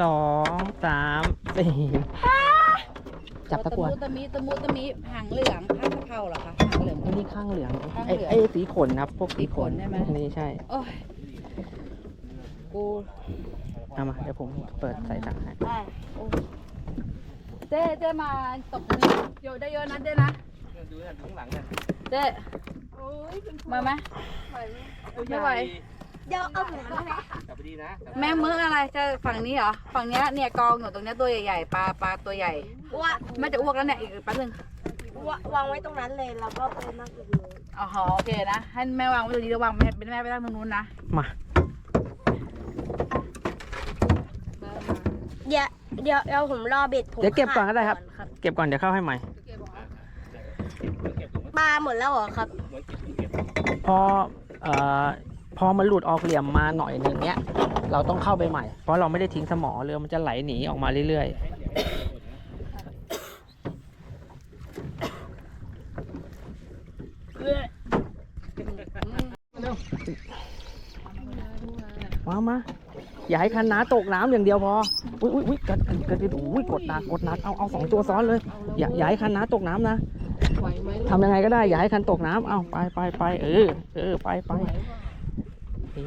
สองสามสี่จับตะกรวดตะมุตะมิตะมุตะมิหางเหลืองข้างกะเพราเหรอคะหางเหลืองไอ้นี่ข้างเหลืองข้างไอ้เหลืองไอ้สีขนครับ พวกสีขนสีขนใช่ไหมพวกนี้ใช่โอ้ยกูเอามาเดี๋ยวผมเปิดใส่ถังให้ได้โอ้ยเจ๊เจ๊มาตกนี้เยอะได้เยอะนะเจ๊นะดูข้างหลังเนี่ยเจ๊มาไหมไม่ไหว เดี๋ยวเอาหมูมาให้จับไปดีนะแม่มื้ออะไรจะฝั่งนี้เหรอ ฝั่งเนี้ยเนี่ยกองอยู่ตรงเนี้ยตัวใหญ่ๆปลาปลาตัวใหญ่ว่าแม่จะอ้วกแล้วเนี่ยอีกแป๊บนึงว่าวางไว้ตรงนั้นเลยแล้วก็ไปนั่งอีกเลยอ๋อโอเคนะให้แม่วางไว้ตรงนี้แล้ววางแม่เป็นแม่ไปตั้งตรงนู้นนะมาเดี๋ยวเดี๋ยวเดี๋ยวผมรอเบ็ดผมเดี๋ยวเก็บก่อนก็ได้ครับ ขาเก็บก่อนเดี๋ยวเข้าให้ใหม่ ปลาหมดแล้วเหรอครับ พอเอ่อ พอมันหลุดออกเหลี่ยมมาหน่อยหนึ่งเนี้ย เราต้องเข้าไปใหม่ เพราะเราไม่ได้ทิ้งสมอเรือมันจะไหลหนีออกมาเรื่อยๆมามาอย่าให้คันนาตกน้ำอย่างเดียวพอ อุ้ยอุ้ยอุ้ยกระกระกระอุ้ยกดหนักกดหนักเอาเอาสองตัวซ้อนเลย อย่าอย่าให้คันนาตกน้ำนะทำยังไงก็ได้อย่าให้คันตกน้ำเอาไปไปไปเออเออไปไป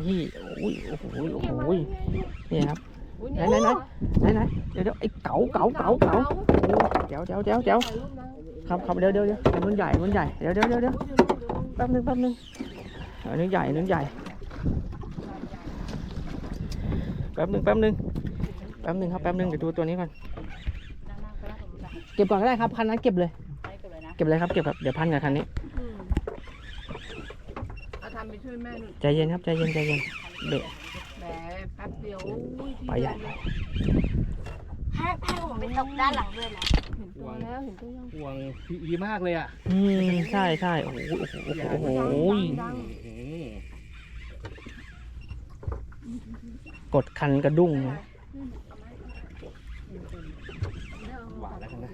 นี่โอ้ยโอ้โหโอ้โหนี่ครับไหนไหนไหนไหนไหนเดี๋ยวเดี๋ยวไอ้เก๋าเก๋าเก๋าเก๋าเดี๋ยวเดี๋ยวเดี๋ยวเดี๋ยวครับครับเดี๋ยวเดี๋ยวเดี๋ยวไอ้นุ่นใหญ่นุ่นใหญ่เดี๋ยวเดี๋ยวเดี๋ยวเดี๋ยวแป๊บนึงแป๊บนึงอันนี้ใหญ่อันนี้ใหญ่แป๊บนึงแป๊บนึงแป๊บนึงครับแป๊บนึงเดี๋ยวดูตัวนี้ก่อนเก็บก่อนก็ได้ครับคันนั้นเก็บเลยไปกันเลยนะเก็บเลยครับเก็บครับเดี๋ยวพันกับคันนี้เอาทำไป ช่วยแม่หน่อยใจเย็นครับใจเย็นใจเย็นเบรกแหมแป๊บเดียวอุ้ยไปใหญ่ให้ให้ผมไปตกด้านหลังด้วยนะห่วงห่วงดีมากเลยอะอืมใช่ใช่โอ้โหโอ้โหโอ้โหโอ้โหกดคันกระดุ้งหวานแล้วกันนะ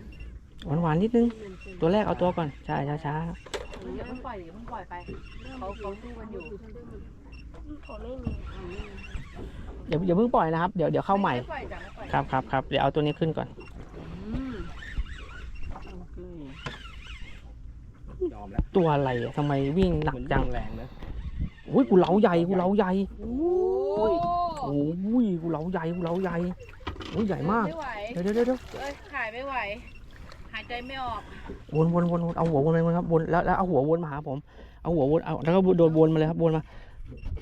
หวานหวานๆนิดนึง ตัวแรกเอาตัวก่อนใช่ช้าช้า อย่าเพิ่งปล่อยอย่าเพิ่งปล่อยไปเขาเขาสู้กันอยู่ผมไม่มีๆอย่าอย่าเพิ่งปล่อยนะครับ เดี๋ยวเดี๋ยวเข้าใหม่ ไปล่อยจ้ะไม่ปล่อยครับครับครับเดี๋ยวเอาตัวนี้ขึ้นก่อน อืมยอมแล้วตัวอะไรอะทำไมวิ่งหนักจังแรงนะอุ้ยกูเล้าใหญ่กูเล้าใหญ่โอ้ยโอ้ยกูเล้าใหญ่กูเล้าใหญ่โอ้ยใหญ่มาก ไม่ไหวเดี๋ยวเดี๋ยวเดี๋ยวเดี๋ยวเอ้ยขายไม่ไหว หายใจไม่ออก วนวนวนวนเอาหัววนไปวนครับวนแล้วแล้วเอาหัววนมาหาผมเอาหัววนเอาแล้วก็โดนวนมาเลยครับวนมา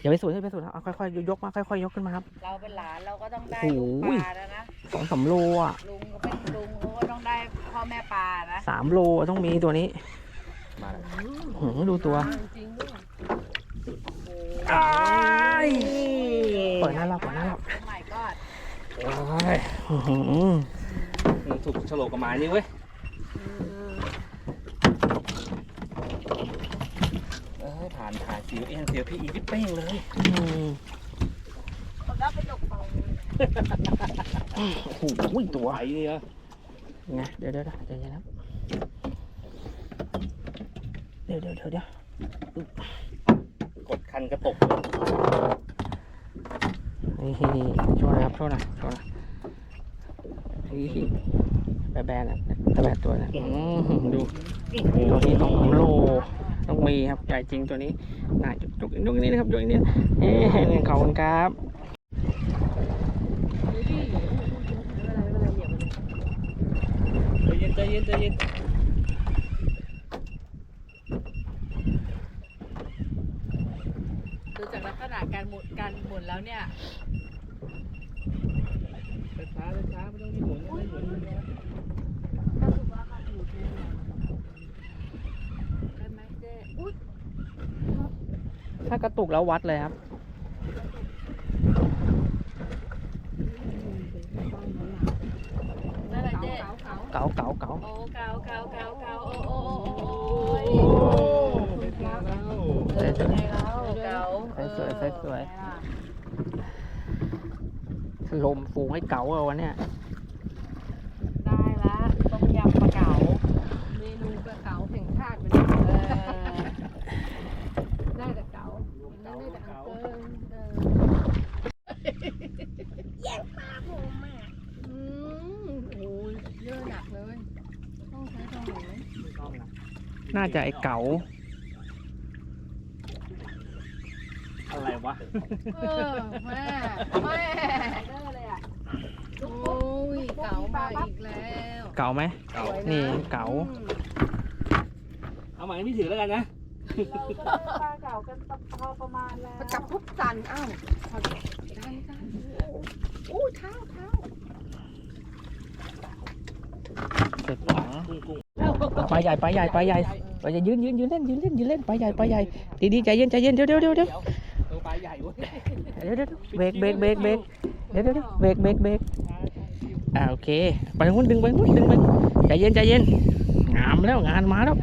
อย่าไปสวนอย่าไปสวนเอาค่อยๆยกมาค่อยๆยกขึ้นมาครับ เราเป็นหลานเราก็ต้องได้โอ้ลูกยปลาแล้วนะสองสามโลอะลุงก็เป็นลุงเขาก็ต้องได้พ่อแม่ปลานะสามโลต้องมีตัวนี้มาแล้วหือดูตัวโอ้อ้ายเปิดหน้าเราเปิดหน้าเราใหม่ก็โอ้ยอื้อหือมึงถูกฉลกกับไม้นี่เว้ย เออผ่านผ่านสิวเอ็นเสียวพี่อีกเป้งเลยอืมผมก็ไปตกปลาโอ้โหตัวไหวนี่เหรอไงเดี๋ยวเดี๋ยวเดี๋ยวใจเย็นครับเดี๋ยวเดี๋ยวเดี๋ยวเดี๋ยวกดคันกระตกนี่โชว์หนะครับโชว์หน่อยโชว์หน่อยนี่แบะแบนอะ ตะแบะตัวนะอื้อหือดูตัวนี้ต้องโลต้องมีครับใหญ่จริงตัวนี้น่าจุกจุกจุกนี้นะครับจุกนี้เฮ้ยขอบคุณครับใจเย็นใจเย็นใจเย็นดูจากลักษณะการหมุนการหมุนแล้วเนี่ยช้าช้าไม่ต้องรีบหมุนไม่หมุน ใช่ไหมเจ๊ถ้ากระตุกแล้ววัดเลยครับ นั่นแหละเจ๊เก๋าเก๋าเก๋าโอ้เกาเกาเกาเกาโอ้โอ้โอ้โอ้โอ้เป็นปลาแล้วสวยสวยเกาเกาสวยสวยสวยลมฟูงให้เก๋าเอาวันเนี้ย น่าจะไอเก๋าอะไรวะ เออแม่แม่โอ้ยเก๋ามาอีกแล้วเก๋าไหมเก๋า นี่เก๋า เอาหมายพี่ถือแล้วกันนะจับทุกสันอ้าวได้ได้โอ้ยเท้าเท้าเสร็จป๋อง ปลาใหญ่ปลาใหญ่ปลาใหญ่ปลาใหญ่ยืนยืนยืนเล่นยืนเล่นยืนเล่นปลาใหญ่ปลาใหญ่ดีดีๆใจเย็นใจเย็นเดี๋ยวเดี๋ยวเดี๋ยวเดี๋ยวตัวปลาใหญ่เว้ยเดี๋ยวเดี๋ยวเบรกเบรกเบรกเบรกเดี๋ยวเดี๋ยวเดี๋ยวเบรกเบรกเบรกอ่าโอเคไปทางนู้นดึงไปทางนู้นดึงไปใจเย็นใจเย็นงามแล้วงานมาแล้ว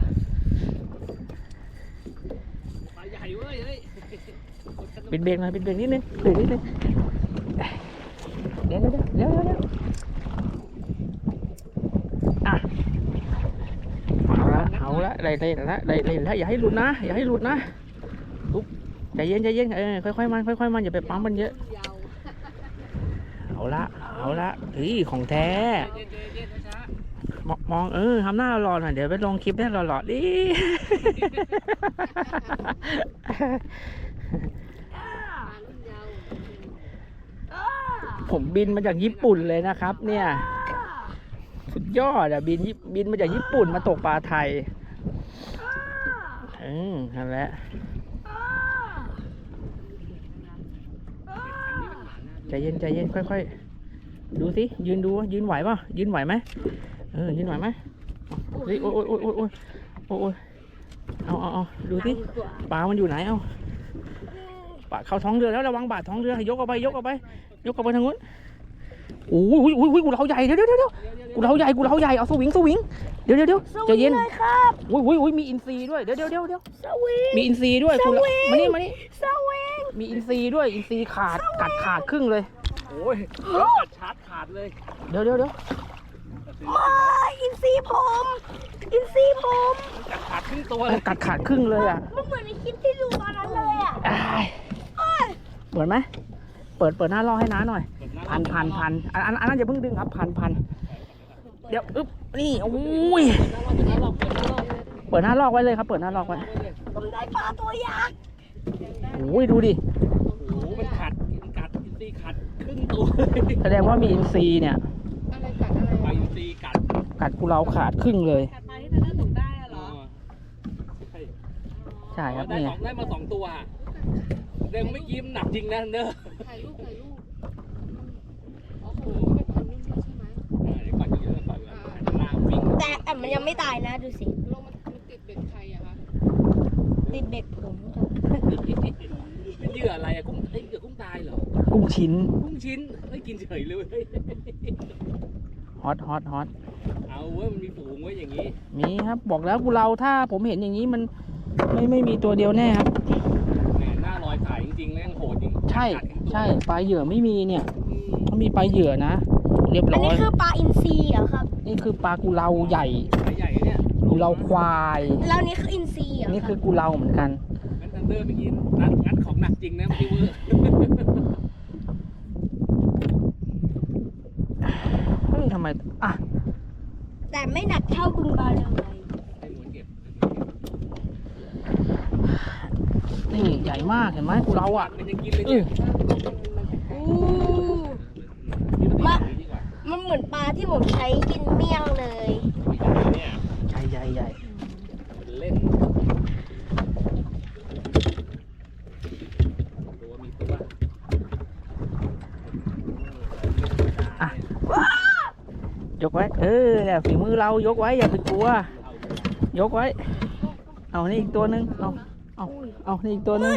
ปลาใหญ่เว้ยเฮ้ยปิดเบรกหน่อยปิดเบรกนิดนึงปิดนิดนึงเดี๋ยวเดี๋ยวเดี๋ยวเดี๋ยวเดี๋ยวอะเอาละ เอาละได้ได้ละได้ได้ละอย่าให้หลุดนะ อย่าให้หลุดนะลุกใจเย็นใจเย็นเออค่อยๆมันค่อยๆมันอย่าไปปั๊มมันเยอะเอาละเอาละเฮ้ยของแท้มองมองเออทำหน้าหล่อหน่อยเดี๋ยวไปลงคลิปได้หล่อๆดิผมบินมาจากญี่ปุ่นเลยนะครับ เนี่ย สุดยอดอะบินบินมาจากญี่ปุ่นมาตกปลาไทย อืมนั่นแหละใจเย็นใจเย็นค่อยๆ ดูสิยืนดูยืนไหวป่ะยืนไหวไหมเออยืนไหวไหมเฮ้ยโอ้ยโอ้ยโอ้ยโอ้ยโอ้ยเอาเอาเอาดูสิปลามันอยู่ไหนเอาปลาเข้าท้องเรือแล้วระวังบาดท้องเรือยกเอาไปยกเอาไป ยกเอาไปทางนู้น โอ้ยโอ้ยโอ้ยกูเราใหญ่เดี๋ยวเดี๋ยวเดี๋ยวกูเราใหญ่กูเราใหญ่เอาสวิงสวิงเดี๋ยวเดี๋ยวเดี๋ยวใจเย็นเลยครับโอ้ยโอ้ยโอ้ยมีอินซีด้วยเดี๋ยวเดี๋ยวเดี๋ยวเดี๋ยวสวิงมีอินซีด้วยกูเราสวิงมานี่มานี่สวิงมีอินซีด้วยอินซีขาดกัดขาดครึ่งเลยโอ้ยแล้วกัดชาร์จขาดเลยเดี๋ยวเดี๋ยวเดี๋ยวว้ายอินซีผมอินซีผมกัดขาดครึ่งตัวเลมัยนกัดขาดครึ่งเลยอะมันเหมือนในคลิปที่ดูตอนนั้นเลยอะอ้ายเปิดไหม เปิดเปิดหน้าล่อให้น้าหน่อย พันพันพันอันอันอันนั้นอย่าเพิ่งดึงครับพันพันเดี๋ยวอึ๊บนี่โอ้ยเปิดหน้าลอกไว้เลยครับ เปิดหน้าลอกไว้ผมได้ปลาตัวยักษ์โอ้ยดูดิโอ้โหมันขาดมันกัดอินซีกัดครึ่งตัวแสดงว่ามีอินซีเนี่ยอะไรกัดอะไรปลาอินซีกัดกัดกูเราขาดครึ่งเลยกัดปลาที่เธอเล่นตกได้อะเหรอใช่ใช่ครับได้เนี่สยองได้มาสองตัวอะเดิมไม่ยิ้มนหนักจริงนะเด้อถ่ายรูปถ่ายรูปโอ้โหเป็นพันรุ่นด้วยใช่ไหม อ่าเดี๋ยวก่อนเยอะๆก่อนก่อนลากวิ่ง แต่แต่มันยังไม่ตายนะดูสิ ลงมันมันติดเบ็ดใครอะคะติดเบ็ดผมครับเป็นเหยื่ออะไรอะกุ้งเอ้ยเหยื่อกุ้งตายเหรอ กุ้งชิ้นกุ้งชิ้นไม่กินเฉยเลยเว้ยฮอตฮอตฮอตเอาเว้ยมันมีฝูงไว้อย่างนี้มีครับ บอกแล้วกูเราถ้าผมเห็นอย่างนี้มันไม่ไม่มีตัวเดียวแน่ครับ แหมหน้าลอยถ่ายจริงๆแม่งโหดจริงใช่ กัดทั้งตัวใช่ปลาเหยื่อไม่มีเนี่ยอืม ถ้ามีปลาเหยื่อนะ เรียบอันร้อนี้ย คือปลาอินซีเหรอครับ นี่คือปลากูเราใหญ่สายใหญ่เนี่ยกูเราควายแล้วนี่คืออินซีเหรอนี่คคืรับอกูเราเหมือนกันงั้นทันเดอร์เมื่อกี้นัดงัดของหนักจริงนะไม่เวอร์เฮ้ยทำไมอะแต่ไม่หนักเท่าบึงบาเลยให้หมุนเก็บนี่ใหญ่มากเห็นไหมกูเราอะมันยังกินเลยเอเนี่อย อู้ มา มา มันเหมือนปลา ที่ผมใช้กินเมี่ยงเลยเนี่ยใหญ่ใหญ่ใหญ่มันเล่นตัวมีตัวยกไว้ เออเนี่ยฝีมือเรายกไว้อย่าไปกลัว ยกไว้ เอานี่อีกตัวหนึ่งเอาเอาเอานี่อีกตัวหนึ่ง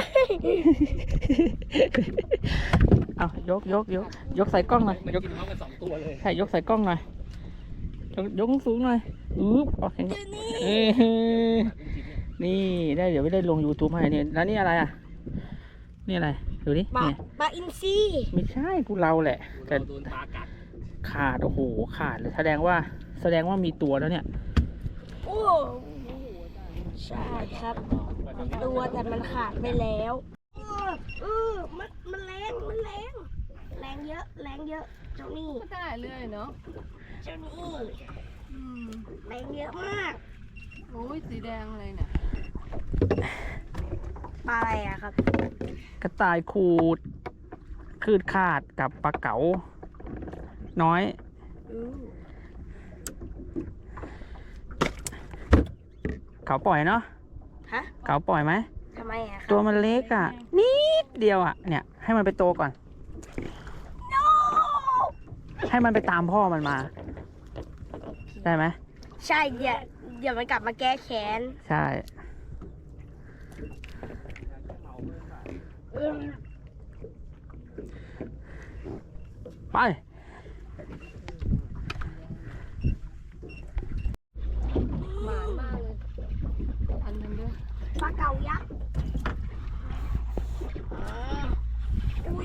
เอายกยกยกยกใส่กล้องหน่อยมันยกกินพร้อมกันสองตัวเลยใช่ยกใส่กล้องหน่อยยกยกสูงหน่อยอือเอาแข็งเออนี่ได้เดี๋ยวไม่ได้ลง YouTube ให้เนี่ยแล้วนี่อะไรอะ นี่อะไรดูดิปลาเนี่ยปลาอินซีไม่ใช่กูเราแหละ แต่โดนปลากัดขาดโอ้โหขาดเลยแสดงว่าแสดงว่ามีตัวแล้วเนี่ย โอ้ใช่ครับ ตัวแต่มันขาดไปแล้ว เออเออมันมันแรงมัน แรงแรงเยอะแรงเยอะเจ้านี่ก็ได้เรื่อยเนาะเจ้านี่แรงเยอะมากอโอ้ยสีแดงเลยเนี่ยปลาอะไรอะครับ กระต่ายขูดคืดขาดกับปลาเก๋าน้อยอืมเขาปล่อยเนาะฮะเขาปล่อยไหมทำไมอะครับตัวมันเล็กอะ่ะนิดเดียวอะ่ะเนี่ย ให้มันไปโตก่อน ให้มันไปตามพ่อมันมา ได้ไหมใช่เดี๋ยวเดี๋ยวมันกลับมาแก้แค้นใช่ อืมไป หมานมากเลย อันนึงด้วยปลาเก๋ายักษ์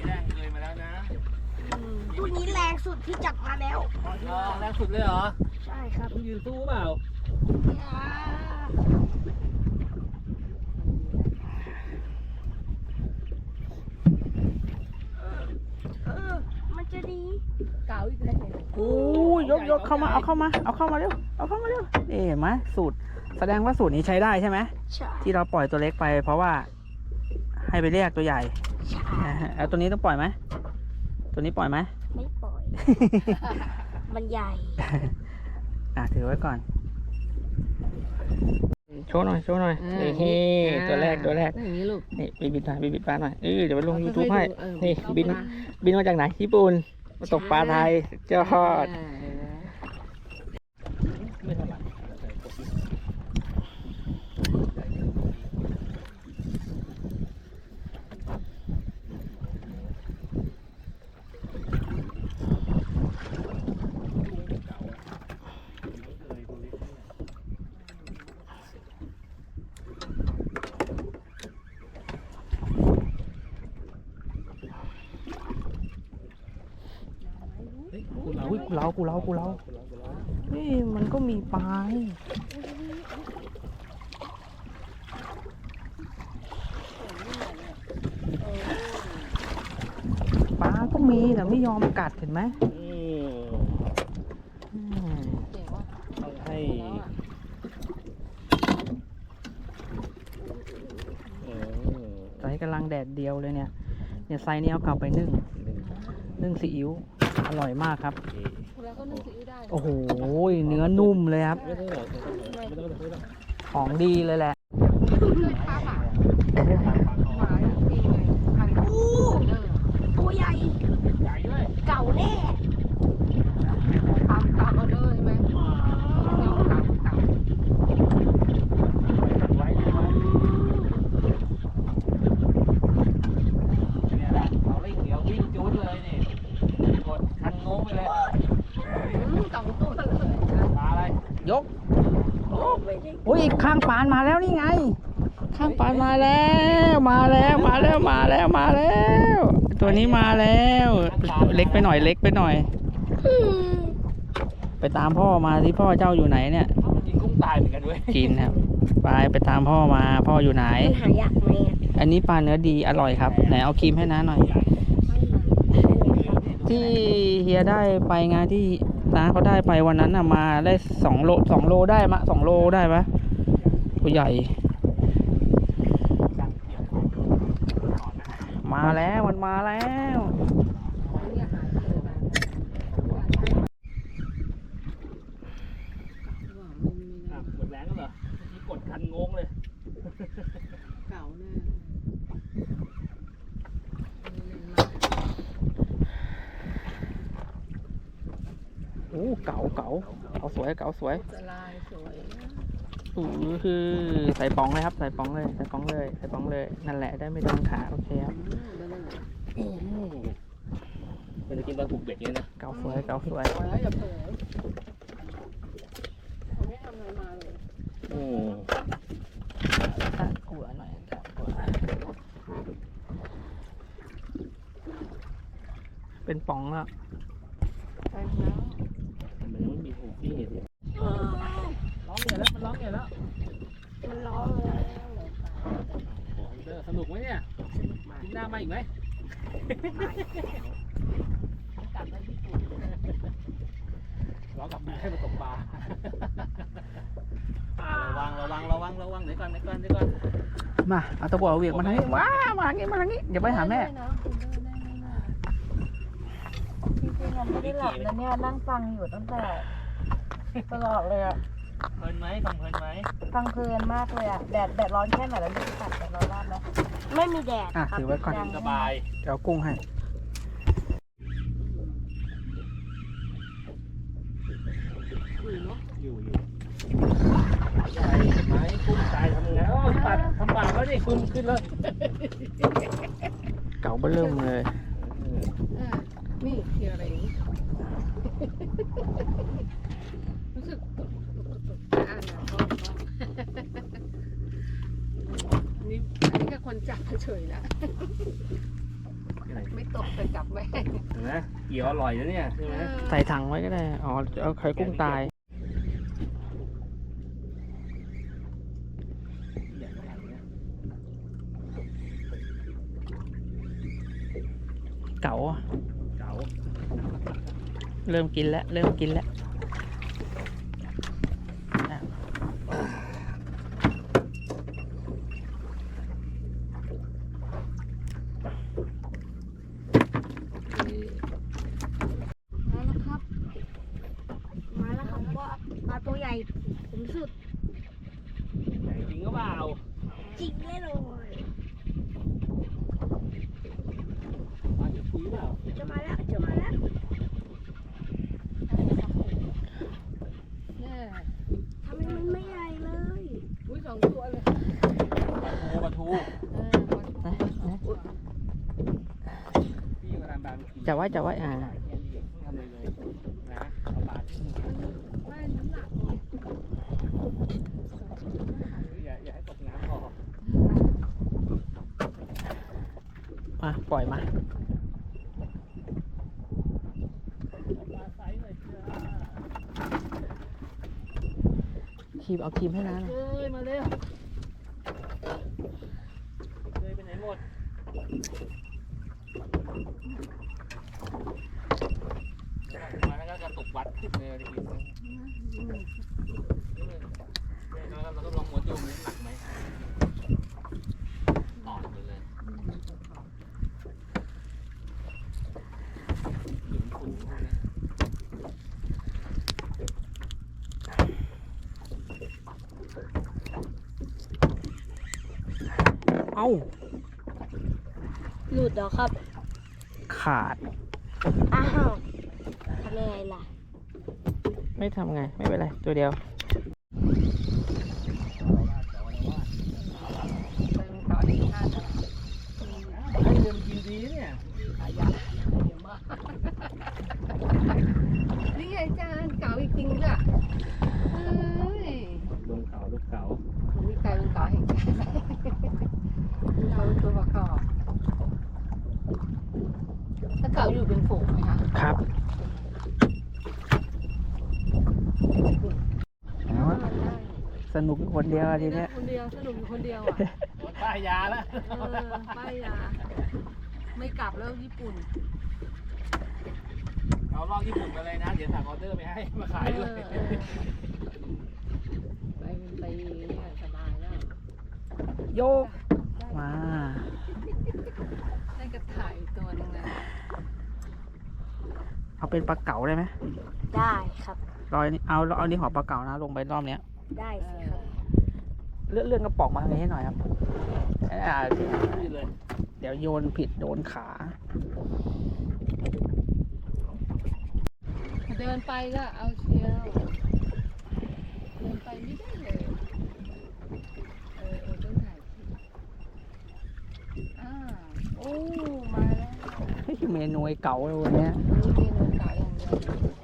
แรงเลยมาแล้วนะอืมตัวนี้แรงสุดที่จับมาแล้วแรงสุดเลยเหรอใช่ครับต้องยืนสู้เปล่าอ่าเออมันจะดีเก่าอีกแล้วโอ้ยยกยกเข้ามาเอาเข้ามาเอาเข้ามาเร็วเอาเข้ามาเร็วเอ๊ะเห็นไหมสูตรแสดงว่าสูตรนี้ใช้ได้ใช่ไหมใช่ที่เราปล่อยตัวเล็กไป เพราะว่าให้ไปเรียกตัวใหญ่ ใช่อ่าฮะแล้วตัวนี้ต้องปล่อยไหมตัวนี้ปล่อยไหมไม่ปล่อย มันใหญ่ อะถือไว้ก่อน โชว์หน่อยโชว์หน่อยอ่าเฮ้ตัวแรกตัวแรกอย่างนี้ลูกนี่บินบินหน่อยบินบินปลาหน่อยเออเดี๋ยวไปลง YouTube ค่ให้อยๆดูเออนี่เอาบินปลาบินมาจากไหนญี่ปุ่นมาตกปลาไทยยอด อ่าเห็นไหม ไม่เท่าไหร่ อุ้ย กูเล้ากูเล้ากูเล้านี่มันก็มีปลานี่ปลาก็มีแต่ไม่ยอมกัดเห็นไหมอืมอืมเจ๋งว่ะต้องให้แล้วอะอืมไซส์กำลังแดดเดียวเลยเนี่ย เนี่ยไซส์นี้เอากลับไปนึ่งนึ่งซีอิ๊วอร่อยมากครับโอเค แล้วก็นึกซีอิ๊วได้โอ้โห เนื้อนุ่มเลยครับไม่ต้องหรอกไม่ต้องหรอกไม่ต้องหรอกของดีเลยแหละด้วยภาพอะหมาอย่างดีเลยพันธุ์ อู้ เดอร์ ตัวใหญ่ ใหญ่ด้วย เก่าแน่ ตามตามออเดอร์ใช่ไหมเก่าเก่าเก่า ไว้ไว้เนี่ยแหละเอาเร่งเดี๋ยววิ่งจูดเลยนี่กดคันงงไปเลย อืมสองตัวเลย ปลาอะไร ยกโอ้ยข้างปานมาแล้วนี่ไง ข้างปานมาแล้ว มาแล้ว มาแล้วมาแล้วมาแล้ว ตัวนี้มาแล้ว เล็กไปหน่อยเล็กไปหน่อยอืมไปตามพ่อมาที่พ่อเจ้าอยู่ไหนเนี่ย กินกุ้งตายเหมือนกันด้วยกินครับไปไปตามพ่อมาพ่ออยู่ไหนมันหายากไหมอะอันนี้ปลาเนื้อดีอร่อยครับไหนเอาครีมให้น้าหน่อย ที่เฮียได้ไปงานที่น้าเขาได้ไปวันนั้นน่ะมาได้สองโลสองโลได้มะสองโลได้ปะตัวใหญ่ มาแล้วมันมาแล้วอะหมดแรงแล้วเหรอนี่กดคันงงเลย เก่าแน่โอ้เก๋าเก๋าเก๋าสวยเก๋าสวยจะลายสวยอือ คือใส่ปองเลยครับ ใส่ปองเลย ใส่ปองเลย ใส่ปองเลย นั่นแหละ ได้ไม่โดนขาโอเคครับอืมนั่นแหละมันจะกินตอนปลูกเบ็ดเนี่ยนะ เก๋าสวย เก๋าสวยเอาแล้วอย่าเผลอเขาไม่ทำอะไรมาเลยอืมตัดหัวหน่อยตัดหัวเป็นป๋องแล้วไปแล้ว มันยังไม่มีถูกที่เห็น ร้องใหญ่แล้วมันร้องใหญ่แล้ว มันร้องเลย เออสนุกไห มเนี่ยกินหน้ามาอีกไหมกลับไปญี่ปุ่นล้อกลับมาให้มาตกปลาระวังระวังระวังระวังเดี๋ยวก่อนเดี๋ยวก่อนเดี๋ยวก่อนมาเอาตะบัวเหวียงมาทางนี้ว้ามาทางนี้มาทางนี้อย่าไปหาแม่ได้นะคุณได้ได้ได้จริงๆเราไม่ได้หลับนะเนี่ยนั่งฟังอยู่ตั้งแต่ตลอดเลยอะเพลินไหมฟังเพลินไหมฟังเพลินมากเลยอะแดดแดดร้อนแค่ไหนแล้วนี่ตัดแดดร้อนมากไหม ไม่มีแดดอะครับถือไว้ก่อนยังสบาย เดี๋ยวเอากุ้งให้ อยู่อยู่ใหญ่ไหมกุ้งตายทำไงโอ้ปัดทำบาปแล้วดิคุณขึ้นแล้วเก่าเบิ่มเลย อะนี่คืออะไรนี่ รู้สึกอ่านนะชอบชอบ นี่อันนี้ก็คนจับเฉยๆนะไม่ตกแต่จับแม่เห็นไหมเกี่ยวอร่อยนะเนี่ยใช่ไหมใส่ถังไว้ก็ได้ อ๋อ เอาไข่กุ้งตาย เก๋าอะเก๋า เริ่มกินแล้ว เริ่มกินแล้ว มาแล้วครับ มาแล้วครับว่าปลาตัวใหญ่ผมสุด ใหญ่จริงก็เปล่า จริงแน่นอน ปลาจะคุยเปล่า จะมาแล้วจะมาแล้ว แน่ ทำไมมันไม่ใหญ่เลย อุ้ยสองตัวเลย ปลาทูปลาทู เออ พี่กำลังดันขี่ จะ ไว้จะไว้อ่าแค่นี้เองไม่ทำอะไรเลยนะเอาปลาขึ้นมาไม่น้ำหนักอย่าอ่าให้ตกน้ำพอมาปล่อยมาปลาไซส์หน่อยเจ้าครีมเอาครีมให้น้าหน่อยเอ้ยมาเร็ว เคยไปไหนหมดมาแล้วก็กระตุกวัดขึ้นเลยทีนี้เราก็ลองหัวจุ่มหนักไหมต่อไปเลยหยุมถุงพวกนี้ เอ้าหลุดเหรอครับ ขาด อ้าวทำยังไงล่ะ ไม่ทำไง ไม่เป็นไร ตัวเดียว เป็นเกาะที่ท่าจะ ให้เดินกินดีเนี่ย นี่ไงจานเก๋าอีกจริงด้วยเอ้ย ลงเขาลูกเขา มีไก่เป็นเก๋าแห่งชาติเราตัวประกอบถ้า เก๋าอยู่เป็นฝูงไหมคะครับเอาอะสนุกอยู่คนเดียวอะทีเนี้ย คนเดียวสนุกอยู่คนเดียวอะหมดป้ายยาแล้วเออป้ายยาไม่กลับแล้วญี่ปุ่นเอาลอกญี่ปุ่นมาเลยนะ เดี๋ยวสั่งออเดอร์ไปให้มาขายด้วย เออเออไปเป็นปีเนี่ยสบายแล้วโยกมาได้กระถ่ายตัวหนึงเลย เอาเป็นปลาเก๋าได้ไหมได้ครับรอยนี้เอาเอานี้หอปลาเก๋านะ ลงไปรอบเนี้ย ได้เอสิอครับเลื่อนเลื่อนกระป๋องมาทางนี้ให้หน่อยครับอ่านี่เลยเดี๋ยวโยนผิดโดนขา เดินไปก็เอาเชียวเดินไปไม่ได้เลยเออเออต้องถ่ายคลิปอ่าโอ้มาแล้วเมนูไอ้เก๋าเลยวันเนี้ย Thank you.